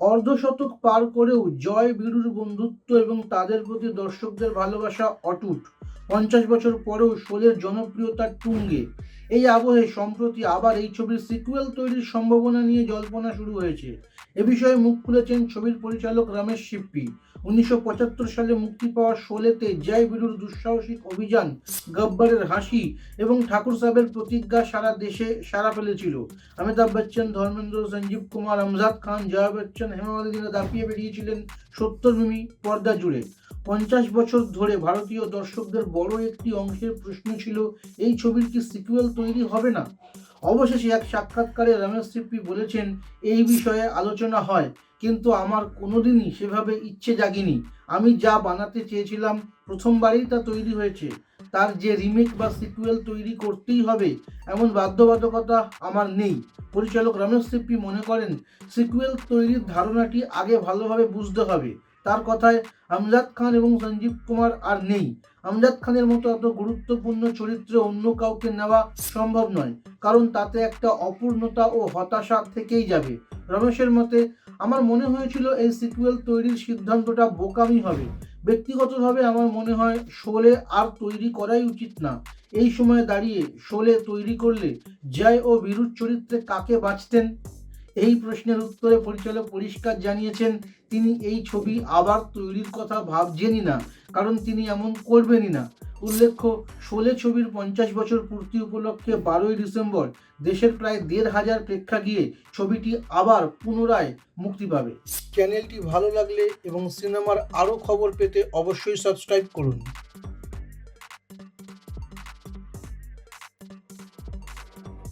অর্ধশতক পার করেও জয় বীরুর বন্ধুত্ব এবং তাদের প্রতি দর্শকদের ভালোবাসা অটুট। পঞ্চাশ বছর পরেও শোলের জনপ্রিয়তার তুঙ্গে। এই আবহে সম্প্রতি আবার এই ছবির সিকুয়েল তৈরির সম্ভাবনা নিয়ে জল্পনা শুরু হয়েছে। এ বিষয়ে মুখ খুলেছেন ছবির পরিচালক রমেশ সিপ্পি উনিশশো সালে মুক্তি পাওয়া শোলেতে জয় বিরুর দুঃসাহসিক অভিযান, গব্বরের হাসি এবং ঠাকুর সাহেবের প্রতিজ্ঞা সারা দেশে সারা ফেলেছিল। অমিতাভ বচ্চন, ধর্মেন্দ্র, সঞ্জীব কুমার, আমজাদ খান, জয়া বচ্চন, হেমা মালিনীরা দাপিয়ে বেরিয়েছিলেন সত্তর মিমি পর্দা জুড়ে। পঞ্চাশ বছর ধরে ভারতীয় দর্শকদের বড় একটি অংশের প্রশ্ন ছিল, এই ছবির কি সিকুয়েল তৈরি হবে না? অবশেষে এক সাক্ষাৎকারে রমেশ সিপ্পি বলেছেন, এই বিষয়ে আলোচনা হয়, কিন্তু আমার কোনোদিনই সেভাবে ইচ্ছে জাগিনি। আমি যা বানাতে চেয়েছিলাম, প্রথমবারেই তা তৈরি হয়েছে। তার যে রিমেক বা সিকুয়েল তৈরি করতেই হবে, এমন বাধ্যবাধকতা আমার নেই। পরিচালক রমেশ সিপ্পি মনে করেন সিকুয়েল তৈরির ধারণাটি আগে ভালোভাবে বুঝতে হবে। তার কথায় আমজাদ খান এবং সঞ্জীব কুমার আর নেই। আমজাদ খানের মতো এত গুরুত্বপূর্ণ চরিত্রে অন্য কাউকে নেওয়া সম্ভব নয়, কারণ তাতে একটা অপূর্ণতা ও হতাশা থেকেই যাবে। রমেশের মতে, আমার মনে হয়েছিল এই সিকুয়েল তৈরির সিদ্ধান্তটা বোকামি হবে। ব্যক্তিগতভাবে আমার মনে হয় শোলে আর তৈরি করাই উচিত না। এই সময় দাঁড়িয়ে শোলে তৈরি করলে জয় ও বীরুর চরিত্রে কাকে বাঁচতেন? এই প্রশ্নের উত্তরে পরিচালক পরিষ্কার জানিয়েছেন, তিনি এই ছবি আবার তৈরির কথা ভাবছেনই না, কারণ তিনি এমন করবেনই না। উল্লেখ্য, শোলে ছবির পঞ্চাশ বছর পূর্তি উপলক্ষে বারোই ডিসেম্বর, দেশের প্রায় দেড় হাজার প্রেক্ষাগৃহে ছবিটি আবার পুনরায় মুক্তি পাবে। চ্যানেলটি ভালো লাগলে এবং সিনেমার আরও খবর পেতে অবশ্যই সাবস্ক্রাইব করুন।